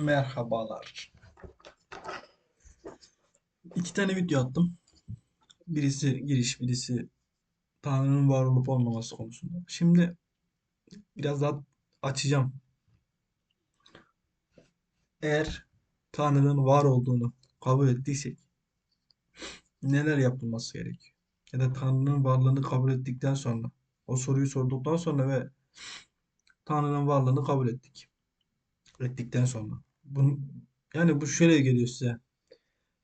Merhabalar. İki tane video attım. Birisi giriş, birisi Tanrı'nın var olup olmaması konusunda. Şimdi biraz daha açacağım. Eğer Tanrı'nın var olduğunu kabul ettiysek neler yapılması gerekiyor? Ya da Tanrı'nın varlığını kabul ettikten sonra, o soruyu sorduktan sonra ve Tanrı'nın varlığını kabul ettik. Ettikten sonra. Bunu, yani bu şöyle geliyor size.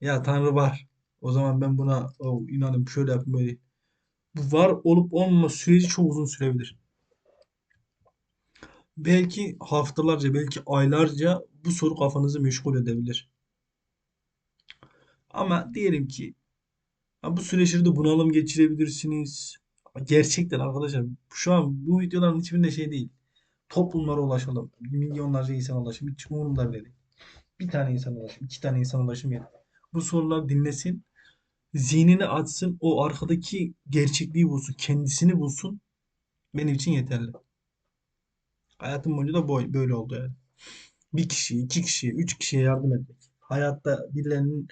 Ya Tanrı var. O zaman ben buna oh, inanın şöyle yapayım böyle. Bu var olup olmama süreci çok uzun sürebilir. Belki haftalarca, belki aylarca bu soru kafanızı meşgul edebilir. Ama diyelim ki bu süreçlerde bunalım geçirebilirsiniz. Gerçekten arkadaşlar şu an bu videoların hiçbirinde şey değil. Toplumlara ulaşalım. Milyonlarca insana ulaşım. Hiç umurumda değil. Bir tane insan ulaşım, iki tane insan ulaşım yeter. Bu sorular dinlesin. Zihnini açsın. O arkadaki gerçekliği bulsun. Kendisini bulsun. Benim için yeterli. Hayatım boyunca da boy- böyle oldu yani. Bir kişiye, iki kişiye, üç kişiye yardım etmek. Hayatta birilerinin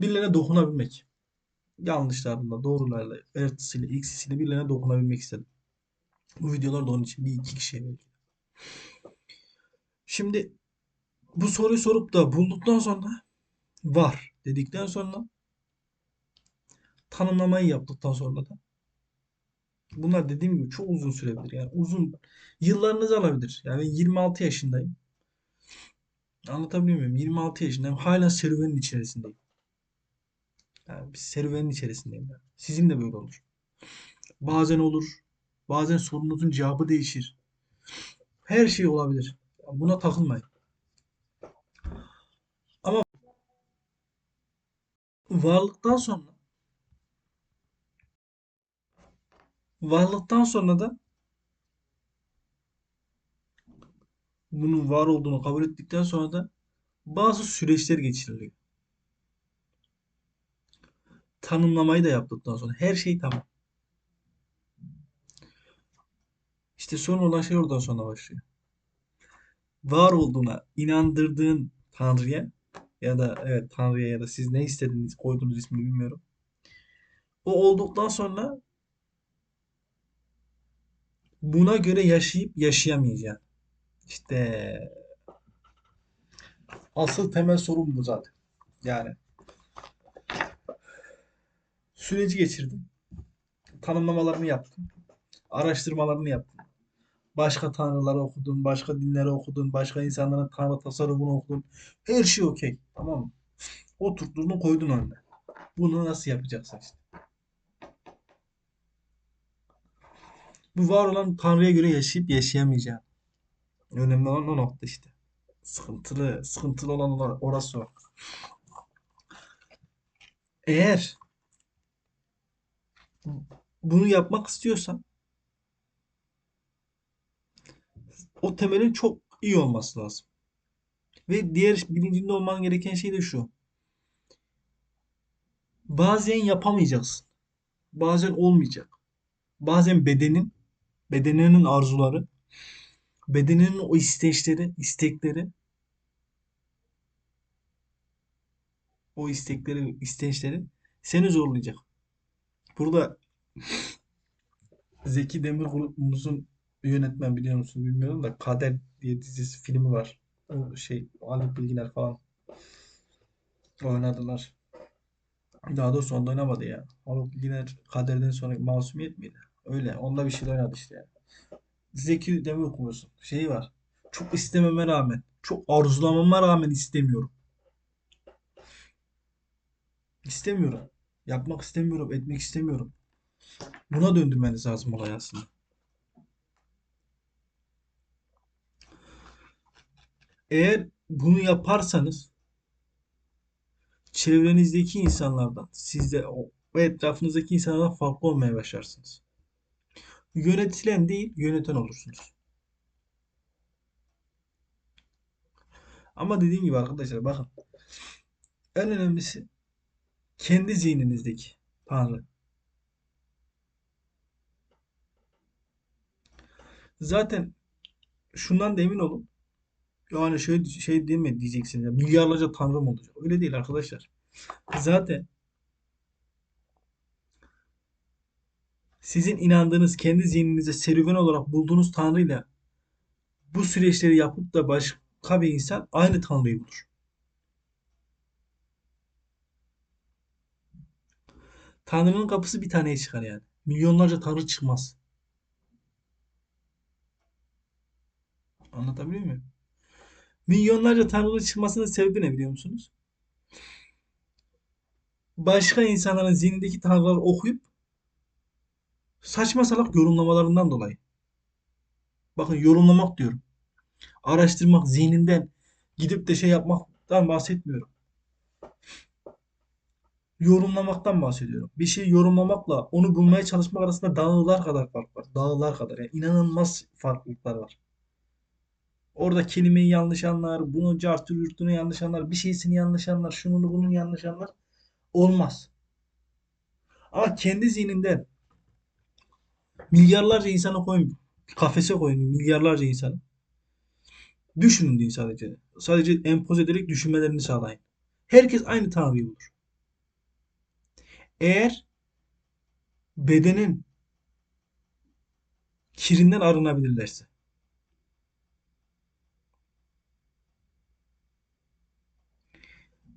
birilerine dokunabilmek. Yanlışlarla, doğrularla, artısıyla, eksisiyle birilerine dokunabilmek istedim. Bu videolar da onun için bir iki kişiye belki. Şimdi bu soruyu sorup da bulduktan sonra var dedikten sonra tanımlamayı yaptıktan sonra da bunlar dediğim gibi çok uzun sürebilir. Yani uzun yıllarınızı alabilir. Yani 26 yaşındayım. Anlatabiliyor muyum? 26 yaşındayım. Hala serüvenin içerisindeyim. Yani bir serüvenin içerisindeyim. Yani. Sizin de böyle olur. Bazen olur. Bazen sorunuzun cevabı değişir. Her şey olabilir. Buna takılmayın. Ama varlıktan sonra varlıktan sonra da bunun var olduğunu kabul ettikten sonra da bazı süreçler geçiriliyor. Tanımlamayı da yaptıktan sonra her şey tamam. İşte son olan şey oradan sonra başlıyor. Var olduğuna inandırdığın Tanrı'ya ya da evet Tanrı'ya ya da siz ne istediğiniz koyduğunuz ismini bilmiyorum. O olduktan sonra buna göre yaşayıp yaşayamayacaksın. İşte asıl temel sorun bu zaten. Yani süreci geçirdim. Tanımlamalarını yaptım. Araştırmalarını yaptım. Başka tanrıları okudun, başka dinleri okudun, başka insanların tanrı tasarrufunu okudun. Her şey okey. Tamam mı? Oturttuğunu koydun önüne. Bunu nasıl yapacaksın işte? Bu var olan tanrıya göre yaşayıp yaşayamayacağım. Önemli olan o nokta işte. Sıkıntılı, sıkıntılı olan orası o. Eğer bunu yapmak istiyorsan o temelin çok iyi olması lazım. Ve diğer bilincinde olman gereken şey de şu. Bazen yapamayacaksın. Bazen olmayacak. Bazen bedenin, bedeninin arzuları, bedeninin o isteçleri, istekleri, o istekleri, isteçleri seni zorlayacak. Burada Zeki Demirkubuz'un yönetmen biliyor musun bilmiyorum da Kader diye dizisi filmi var. O şey Ali Bilginer falan oynadılar. Daha doğrusu onda oynamadı ya. Haluk Bilginer Kader'den sonra Masumiyet miydi? Öyle. Onda bir şey oynadı işte ya. Zeki Demirkubuz'un şeyi var. Çok istememe rağmen, çok arzulamama rağmen istemiyorum. İstemiyorum. Yapmak istemiyorum, etmek istemiyorum. Buna döndürmeniz lazım olay aslında. Eğer bunu yaparsanız çevrenizdeki insanlardan, sizde o etrafınızdaki insanlardan farklı olmaya başlarsınız. Yönetilen değil, yöneten olursunuz. Ama dediğim gibi arkadaşlar bakın. En önemlisi kendi zihninizdeki Tanrı. Zaten şundan da emin olun. Yani şey şey değil mi diyeceksiniz ya milyarlarca tanrım olacak. Öyle değil arkadaşlar. Zaten sizin inandığınız kendi zihninize serüven olarak bulduğunuz tanrıyla bu süreçleri yapıp da başka bir insan aynı tanrıyı bulur. Tanrı'nın kapısı bir taneye çıkar yani. Milyonlarca tanrı çıkmaz. Anlatabiliyor muyum? Milyonlarca tanrı çıkmasının sebebi ne biliyor musunuz? Başka insanların zihnindeki tanrıları okuyup saçma salak yorumlamalarından dolayı. Bakın yorumlamak diyorum. Araştırmak, zihninden gidip de şey yapmaktan bahsetmiyorum. Yorumlamaktan bahsediyorum. Bir şeyi yorumlamakla onu bulmaya çalışmak arasında dağlar kadar fark var. Dağlar kadar. Yani inanılmaz farklılıklar var. Orada kelimeyi yanlış anlar, bunu cartı yurtunu yanlış anlar, bir şeysini yanlış anlar, şununu bunun yanlış anlar. Olmaz. Ama kendi zihninden milyarlarca insanı koyun, kafese koyun milyarlarca insanı. Düşünün deyin sadece. Sadece empoze ederek düşünmelerini sağlayın. Herkes aynı Tanrı'yı bulur. Eğer bedenin kirinden arınabilirlerse.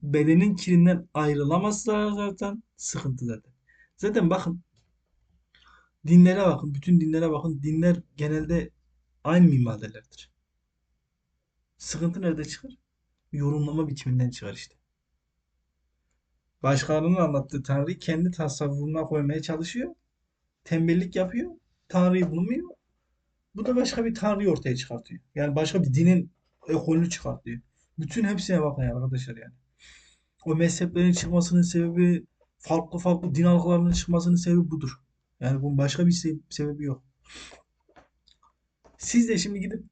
Bedenin kirinden ayrılamazsa zaten sıkıntı zaten. Zaten bakın dinlere bakın. Bütün dinlere bakın. Dinler genelde aynı minvaldelerdir. Sıkıntı nerede çıkar? Yorumlama biçiminden çıkar işte. Başkalarının anlattığı Tanrı'yı kendi tasavvuruna koymaya çalışıyor. Tembellik yapıyor. Tanrı'yı bulmuyor. Bu da başka bir Tanrı'yı ortaya çıkartıyor. Yani başka bir dinin ekolünü çıkartıyor. Bütün hepsine bakın arkadaşlar yani. O mezheplerin çıkmasının sebebi farklı farklı din halkalarının çıkmasının sebebi budur. Yani bunun başka bir se- sebebi yok. Siz de şimdi gidip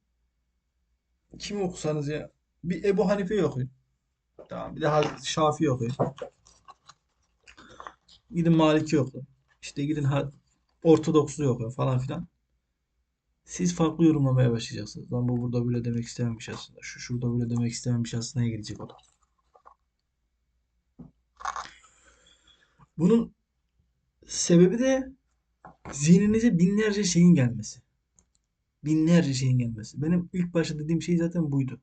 kimi okusanız ya bir Ebu Hanife okuyun. Tamam bir de Hazreti Şafii okuyun. Gidin Maliki okuyun. İşte gidin Ortodoksluğu okuyun falan filan. Siz farklı yorumlamaya başlayacaksınız. Lan bu burada böyle demek istememiş aslında. Şu şurada böyle demek istememiş aslında gelecek o da. Bunun sebebi de zihninize binlerce şeyin gelmesi. Binlerce şeyin gelmesi. Benim ilk başta dediğim şey zaten buydu.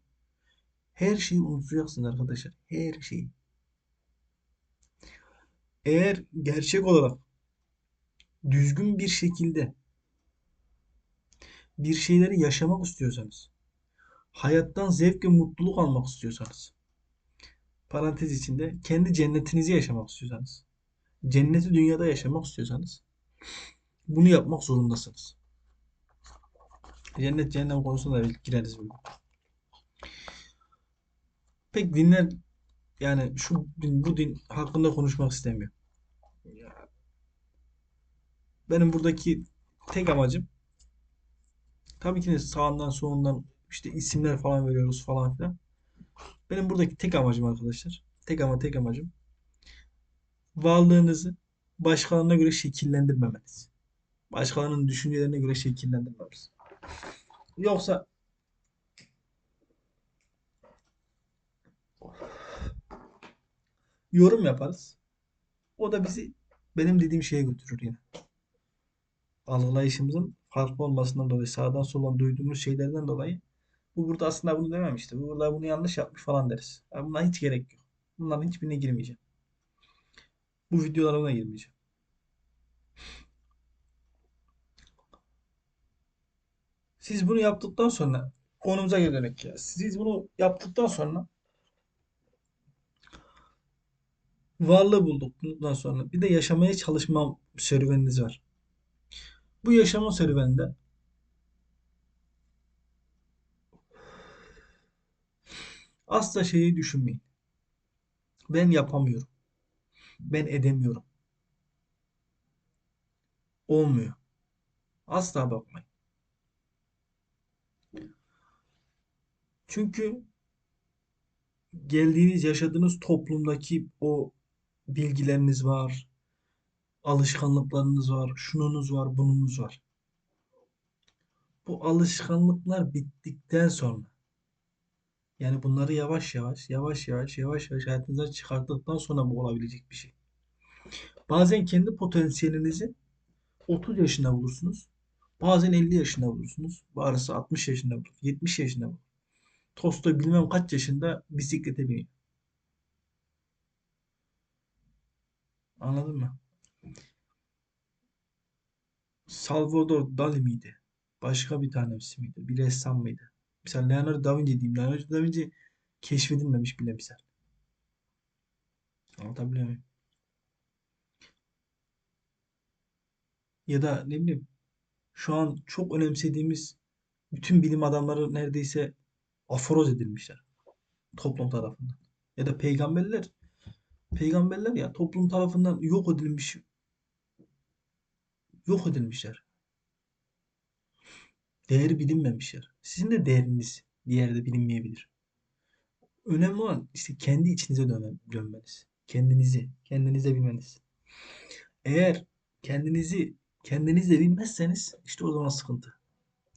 Her şeyi unutacaksın arkadaşlar. Her şeyi. Eğer gerçek olarak düzgün bir şekilde bir şeyleri yaşamak istiyorsanız, hayattan zevk ve mutluluk almak istiyorsanız, parantez içinde kendi cennetinizi yaşamak istiyorsanız, cenneti dünyada yaşamak istiyorsanız bunu yapmak zorundasınız. Cennet cehennem konusunda da gireriz bugün. Pek dinler yani şu bu din hakkında konuşmak istemiyorum. Ya, Benim buradaki tek amacım tabii ki sağından solundan işte isimler falan veriyoruz falan filan. Benim buradaki tek amacım arkadaşlar. Tek ama tek amacım varlığınızı başkalarına göre şekillendirmemeniz. Başkalarının düşüncelerine göre şekillendirmemeniz. Yoksa yorum yaparız. O da bizi benim dediğim şeye götürür yine. Algılayışımızın farklı olmasından dolayı sağdan soldan duyduğumuz şeylerden dolayı bu burada aslında bunu dememişti. Bu burada bunu yanlış yapmış falan deriz. Ya buna hiç gerek yok. Bunların hiçbirine girmeyeceğim. Bu videolarına girmeyeceğim. Siz bunu yaptıktan sonra konumuza dönelim ya. Siz bunu yaptıktan sonra varlığı bulduktan sonra bir de yaşamaya çalışma serüveniniz var. Bu yaşama serüveninde asla şeyi düşünmeyin. Ben yapamıyorum. Ben edemiyorum. Olmuyor. Asla bakmayın. Çünkü geldiğiniz, yaşadığınız toplumdaki o bilgileriniz var, alışkanlıklarınız var, şununuz var, bununuz var. Bu alışkanlıklar bittikten sonra Yani bunları yavaş yavaş, yavaş yavaş, yavaş yavaş hayatınızdan çıkarttıktan sonra bu olabilecek bir şey. Bazen kendi potansiyelinizi 30 yaşında bulursunuz. Bazen 50 yaşında bulursunuz. Bazısı 60 yaşında bulur. 70 yaşında bulur. Tolstoy bilmem kaç yaşında bisiklete biniyor. Anladın mı? Salvador Dali miydi? Başka bir tanesi miydi? Bir ressam mıydı? Mesela Leonardo da Vinci diyeyim. Leonardo da Vinci keşfedilmemiş bile misal. Anlatabiliyor muyum? Ya da ne bileyim şu an çok önemsediğimiz bütün bilim adamları neredeyse aforoz edilmişler toplum tarafından. Ya da peygamberler peygamberler ya toplum tarafından yok edilmiş yok edilmişler. Değeri bilinmemişler. Sizin de değeriniz bir yerde bilinmeyebilir. Önemli olan işte kendi içinize dönmen, dönmeniz. Kendinizi, kendinize bilmeniz. Eğer kendinizi kendinizle bilmezseniz işte o zaman sıkıntı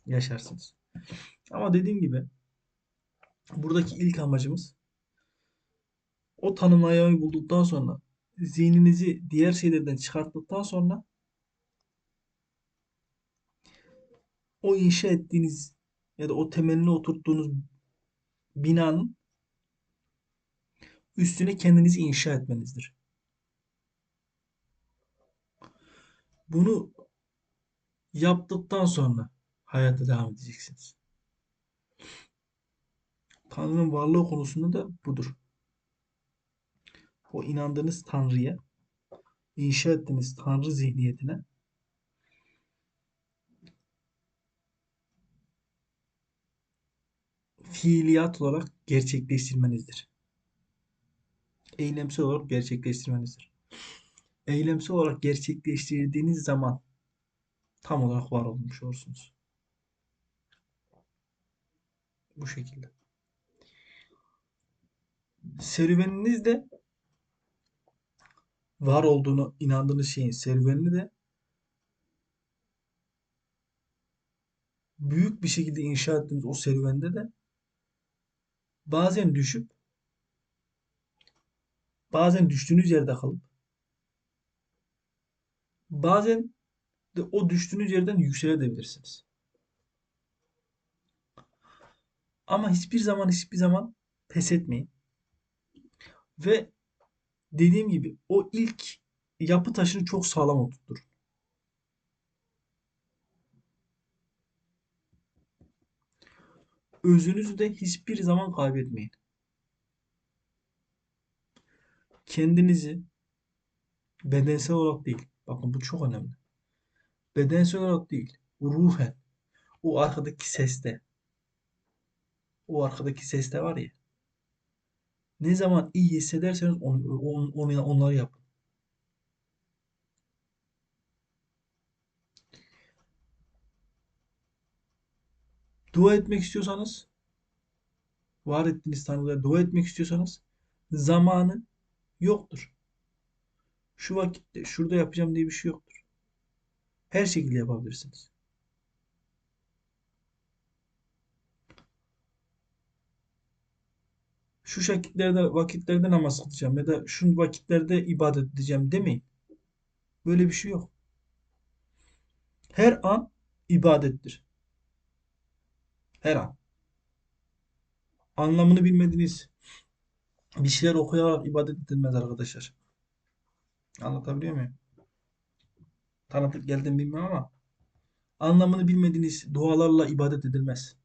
yaşarsınız. Ama dediğim gibi buradaki ilk amacımız o tanımlamayı bulduktan sonra zihninizi diğer şeylerden çıkarttıktan sonra o inşa ettiğiniz ya da o temelini oturttuğunuz binanın üstüne kendinizi inşa etmenizdir. Bunu yaptıktan sonra hayata devam edeceksiniz. Tanrı'nın varlığı konusunda da budur. O inandığınız Tanrı'ya, inşa ettiğiniz Tanrı zihniyetine fiiliyat olarak gerçekleştirmenizdir. Eylemsel olarak gerçekleştirmenizdir. Eylemsel olarak gerçekleştirdiğiniz zaman tam olarak var olmuş olursunuz. Bu şekilde. Serüveniniz de var olduğunu inandığınız şeyin serüvenini de büyük bir şekilde inşa ettiğiniz o serüvende de bazen düşüp bazen düştüğünüz yerde kalıp bazen de o düştüğünüz yerden yükselebilirsiniz. Ama hiçbir zaman hiçbir zaman pes etmeyin. Ve dediğim gibi o ilk yapı taşını çok sağlam oturtturun. Özünüzü de hiçbir zaman kaybetmeyin. Kendinizi bedensel olarak değil. Bakın bu çok önemli. Bedensel olarak değil. Ruhen. O arkadaki seste. O arkadaki seste var ya. Ne zaman iyi hissederseniz onu, onu, onu onları yapın. Dua etmek istiyorsanız var ettiğiniz Tanrı'ya dua etmek istiyorsanız zamanı yoktur. Şu vakitte şurada yapacağım diye bir şey yoktur. Her şekilde yapabilirsiniz. Şu şekitlerde vakitlerde namaz kılacağım ya da şu vakitlerde ibadet edeceğim demeyin. Böyle bir şey yok. Her an ibadettir. Her an. Anlamını bilmediğiniz bir şeyler okuyarak ibadet edilmez arkadaşlar. Anlatabiliyor muyum? Tanıtık geldim bilmem ama anlamını bilmediğiniz dualarla ibadet edilmez.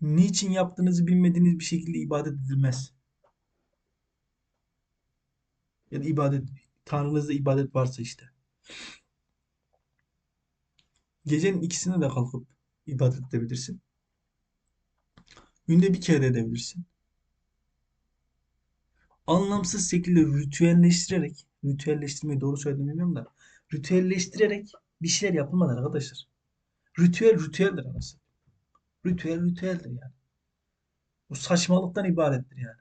Niçin yaptığınızı bilmediğiniz bir şekilde ibadet edilmez. Ya da ibadet, Tanrınızda ibadet varsa işte. Gecenin ikisine de kalkıp ibadet edebilirsin. Günde bir kere de edebilirsin. Anlamsız şekilde ritüelleştirerek, ritüelleştirmeyi doğru söyledim bilmiyorum da, ritüelleştirerek bir şeyler yapılmaz arkadaşlar. Ritüel ritüeldir anasını. Ritüel ritüeldir yani. Bu saçmalıktan ibarettir yani.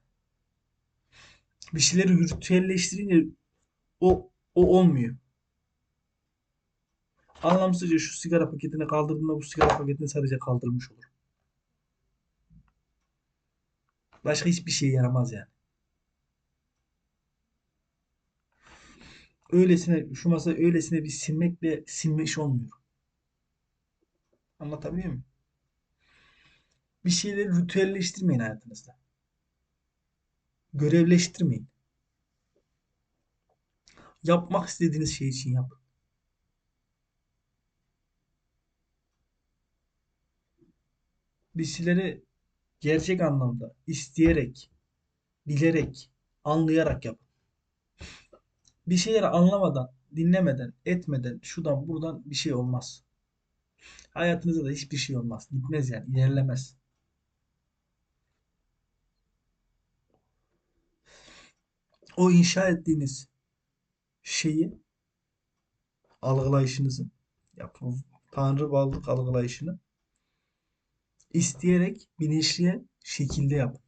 Bir şeyleri ritüelleştirince o o olmuyor. Anlamsızca şu sigara paketini kaldırdığında bu sigara paketini sadece kaldırmış olur. Başka hiçbir şeye yaramaz yani. Öylesine şu masa öylesine bir silmekle silme iş olmuyor. Anlatabiliyor muyum? Bir şeyleri ritüelleştirmeyin hayatınızda. Görevleştirmeyin. Yapmak istediğiniz şey için yapın. Bir şeyleri gerçek anlamda isteyerek, bilerek, anlayarak yapın. Bir şeyleri anlamadan, dinlemeden, etmeden, şuradan buradan bir şey olmaz. Hayatınızda da hiçbir şey olmaz. Gitmez yani, ilerlemez. O inşa ettiğiniz şeyi algılayışınızı yapın. Tanrı varlık algılayışını isteyerek bilinçli şekilde yapın.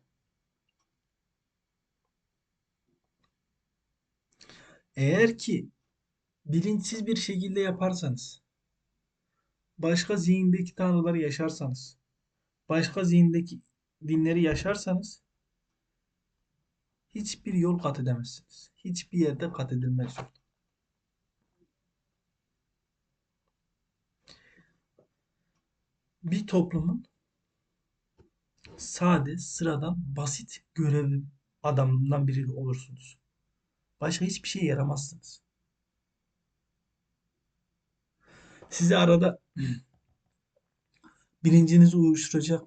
Eğer ki bilinçsiz bir şekilde yaparsanız, başka zihindeki tanrıları yaşarsanız, başka zihindeki dinleri yaşarsanız hiçbir yol kat edemezsiniz. Hiçbir yerde kat edilmez. Bir toplumun sade, sıradan, basit görev adamından biri olursunuz. Başka hiçbir şeye yaramazsınız. Size arada bilincinizi uyuşturacak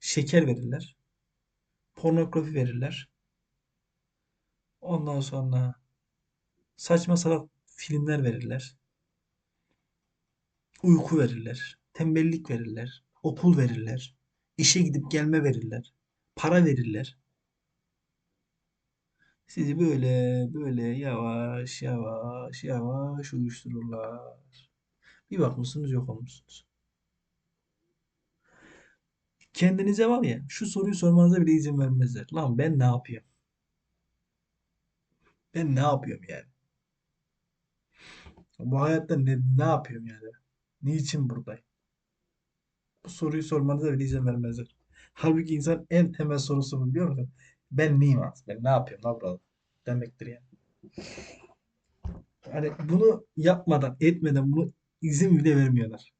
şeker verirler. Pornografi verirler. Ondan sonra saçma salak filmler verirler. Uyku verirler. Tembellik verirler. Okul verirler. İşe gidip gelme verirler. Para verirler. Sizi böyle böyle yavaş yavaş yavaş uyuştururlar. Bir bakmışsınız yok olmuşsunuz. Kendinize var ya şu soruyu sormanıza bile izin vermezler. Lan ben ne yapıyorum? Ben ne yapıyorum yani? Bu hayatta ne, ne yapıyorum yani? Niçin buradayım? Soruyu sormanıza bile izin vermezler. Halbuki insan en temel sorusu bu biliyor musun? Ben neyim aslında? Ben ne yapıyorum lan burada? Demektir yani. Hani bunu yapmadan, etmeden bunu izin bile vermiyorlar.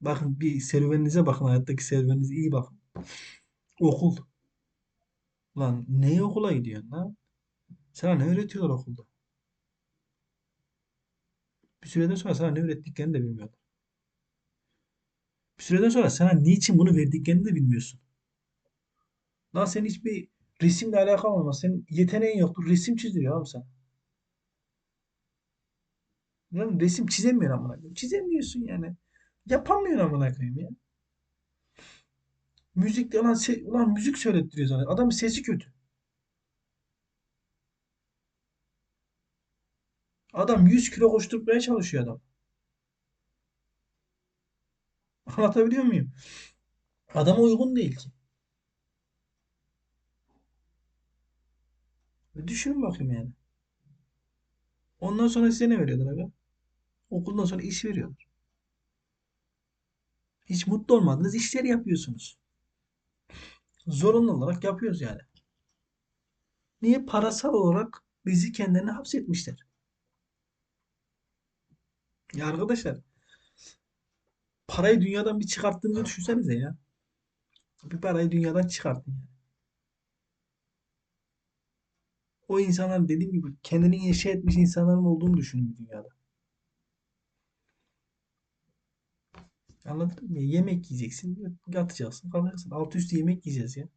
Bakın bir serüveninize bakın. Hayattaki serüveninize iyi bakın. Okul. Lan neye okula gidiyorsun lan? Sana ne öğretiyorlar okulda? Bir süreden sonra sana ne öğrettiklerini de bilmiyorlar. Bir süreden sonra sana niçin bunu verdiklerini de bilmiyorsun. Lan senin hiçbir resimle alakan olmaz. Senin yeteneğin yoktur. Resim çizdiriyor abi sen. Lan resim çizemiyorsun amına koyayım. Çizemiyorsun yani. Yapamıyorsun amına koyayım ya. Müzik ulan, se- ulan müzik söylettiriyor sana. Adamın sesi kötü. Adam 100 kilo koşturmaya çalışıyor adam. Anlatabiliyor muyum? Adama uygun değil ki. Düşünün bakayım yani. Ondan sonra size ne veriyorlar abi? Okuldan sonra iş veriyorlar. Hiç mutlu olmadığınız işleri yapıyorsunuz. Zorunlu olarak yapıyoruz yani. Niye? Parasal olarak bizi kendilerine hapsetmişler. Ya arkadaşlar parayı dünyadan bir çıkarttığınızı düşünsenize ya. Bir parayı dünyadan çıkartın yani. O insanlar dediğim gibi kendini inşa etmiş insanların olduğunu düşünün bir dünyada. Anladın mı? Yemek yiyeceksin, yatacaksın, kalkacaksın. Altı üstü yemek yiyeceğiz ya.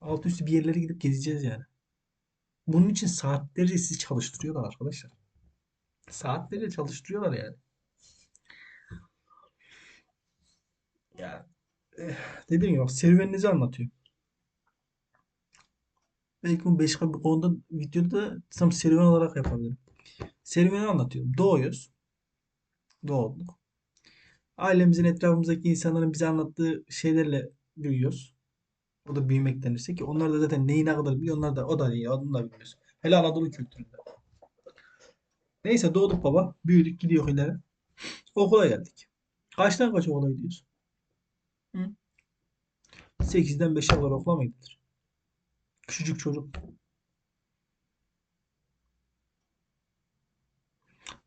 Altı üstü bir yerlere gidip gezeceğiz yani. Bunun için saatlerce sizi çalıştırıyorlar arkadaşlar. Saatlerce çalıştırıyorlar yani. Ya eh, dediğim gibi serüveninizi anlatıyorum. Belki bu başka bir konuda videoda tam serüven olarak yapabilirim. Serüveni anlatıyorum. Doğuyoruz. Doğduk. Ailemizin etrafımızdaki insanların bize anlattığı şeylerle büyüyoruz. O da büyümek denirse ki onlar da zaten neyi ne kadar biliyor onlar da o da iyi onu da bilmiyoruz. Hele Anadolu kültüründe. Neyse doğduk baba. Büyüdük gidiyor ileri. Okula geldik. Kaçtan kaç okula gidiyoruz? Hı? 8'den 5'e kadar okula mı gidilir? Küçücük çocuk.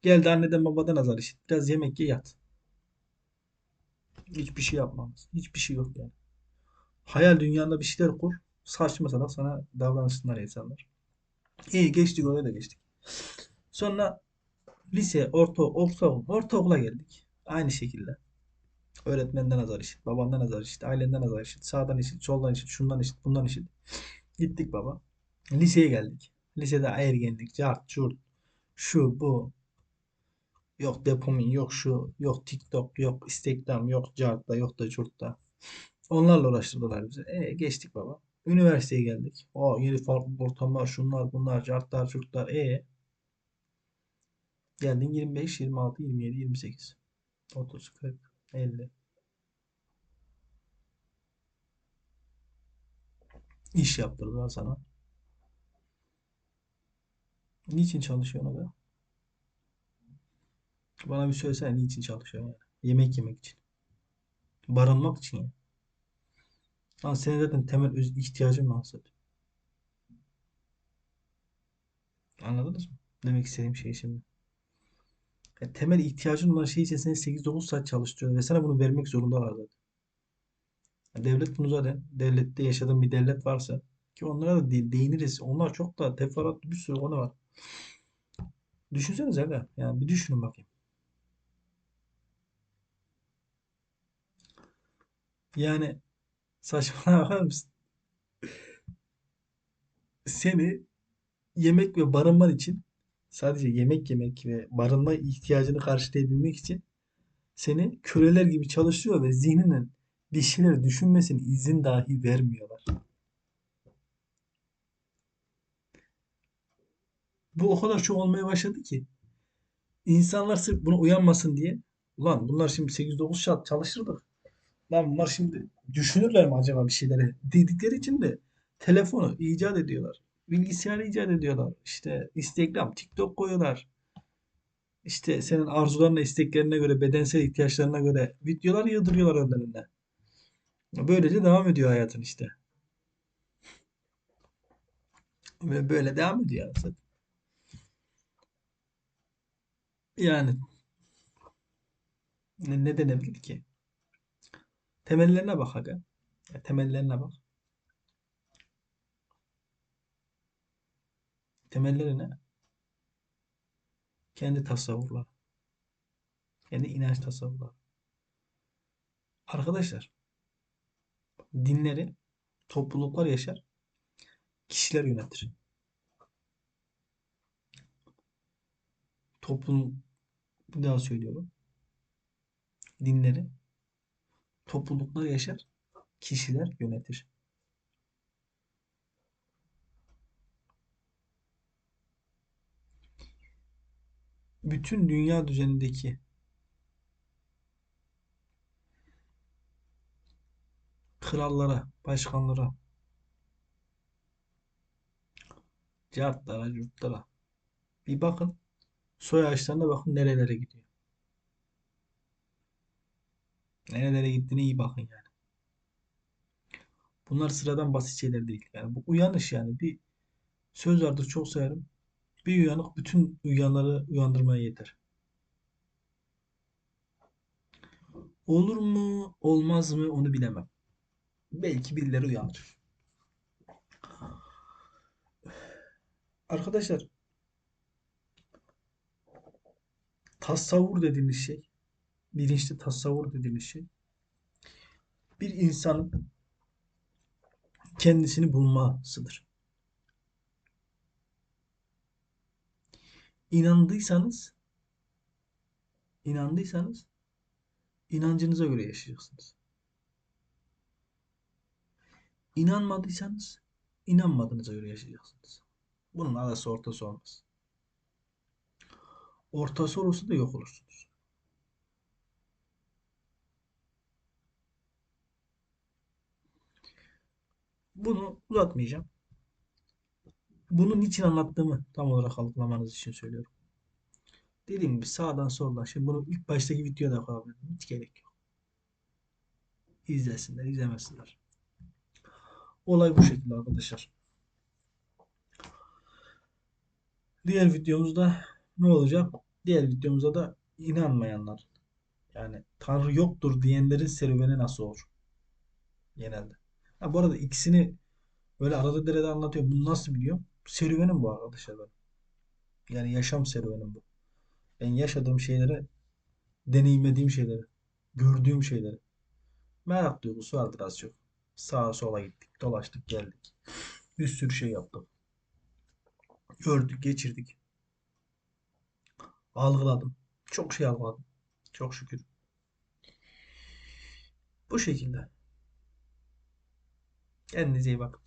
Geldi anneden babadan azar işit. Biraz yemek ye yat. Hiçbir şey yapmamız. Hiçbir şey yok yani. Hayal dünyanda bir şeyler kur. Saçma salak sana davranışsınlar insanlar. İyi geçtik oraya da geçtik. Sonra lise, orta, ortaokul, ortaokula geldik. Aynı şekilde. Öğretmenden azar işit, babandan azar işit, ailenden azar işit, sağdan işit, soldan işit, şundan işit, bundan işit. Gittik baba. Liseye geldik. Lisede ergenlik, cart, curt, şu, bu. Yok dopamin, yok şu, yok TikTok, yok Instagram, yok cartta, yok da curtta. Onlarla uğraştırdılar bizi. E, geçtik baba. Üniversiteye geldik. O yeni farklı ortamlar, şunlar, bunlar, cartlar, curtlar. E geldin 25, 26, 27, 28, 30, 40, 50. İş yaptırdılar sana. Niçin çalışıyorsun abi? Bana bir söylesene niçin çalışıyorsun yani? Yemek yemek için. Barınmak için yani. Lan senin zaten temel ihtiyacın var zaten. Anladınız mı? Demek istediğim şey şimdi. Ya temel ihtiyacın olan şey için seni 8-9 saat çalıştırıyor ve sana bunu vermek zorundalar zaten. Ya devlet bunu zaten devlette yaşadığın bir devlet varsa ki onlara da de- değiniriz. Onlar çok da teferruatlı bir sürü konu var. Düşünsenize aga. Yani bir düşünün bakayım. Yani saçmalama bakar mısın? Seni yemek ve barınman için sadece yemek yemek ve barınma ihtiyacını karşılayabilmek için seni köleler gibi çalışıyor ve zihninin bir şeyler düşünmesine izin dahi vermiyorlar. Bu o kadar çok olmaya başladı ki insanlar sırf buna uyanmasın diye ulan bunlar şimdi 8-9 saat çalışırdık. Lan bunlar şimdi düşünürler mi acaba bir şeyleri dedikleri için de telefonu icat ediyorlar. Bilgisayarı icat ediyorlar. İşte Instagram, TikTok koyuyorlar. İşte senin arzularına, isteklerine göre, bedensel ihtiyaçlarına göre videolar yığdırıyorlar önlerine. Böylece devam ediyor hayatın işte. Ve böyle devam ediyor zaten. Yani ne, ne denebilir ki? Temellerine bak aga. Temellerine bak. Temelleri ne? Kendi tasavvurları. Kendi inanç tasavvurları. Arkadaşlar dinleri topluluklar yaşar, kişiler yönetir. Toplum bir daha söylüyorum. Dinleri topluluklar yaşar, kişiler yönetir. Bütün dünya düzenindeki krallara, başkanlara, cartlara, curtlara bir bakın. Soy ağaçlarına bakın nerelere gidiyor. Nerelere gittiğine iyi bakın yani. Bunlar sıradan basit şeyler değil. Yani bu uyanış yani. Bir söz vardır çok sayarım. Bir uyanık bütün uyanları uyandırmaya yeter. Olur mu, olmaz mı onu bilemem. Belki birileri uyanır. Arkadaşlar tasavvur dediğimiz şey, bilinçli tasavvur dediğimiz şey bir insanın kendisini bulmasıdır. İnandıysanız inandıysanız inancınıza göre yaşayacaksınız. İnanmadıysanız inanmadığınıza göre yaşayacaksınız. Bunun arası ortası olmaz. Ortası olursa da yok olursunuz. Bunu uzatmayacağım. Bunu niçin anlattığımı tam olarak algılamanız için söylüyorum. Dediğim gibi sağdan soldan. Şimdi bunu ilk baştaki videoda koyabilirim. Hiç gerek yok. İzlesinler, izlemesinler. Olay bu şekilde arkadaşlar. Diğer videomuzda ne olacak? Diğer videomuzda da inanmayanlar yani Tanrı yoktur diyenlerin serüveni nasıl olur? Genelde. Ha, bu arada ikisini böyle arada derede anlatıyorum. Bunu nasıl biliyorum? Serüvenim bu arkadaşlar benim. Yani yaşam serüvenim bu. Ben yaşadığım şeyleri, deneyimlediğim şeyleri, gördüğüm şeyleri. Merak duygusu vardır az çok. Sağa sola gittik, dolaştık, geldik. Bir sürü şey yaptık. Gördük, geçirdik. Algıladım. Çok şey algıladım. Çok şükür. Bu şekilde. Kendinize iyi bakın.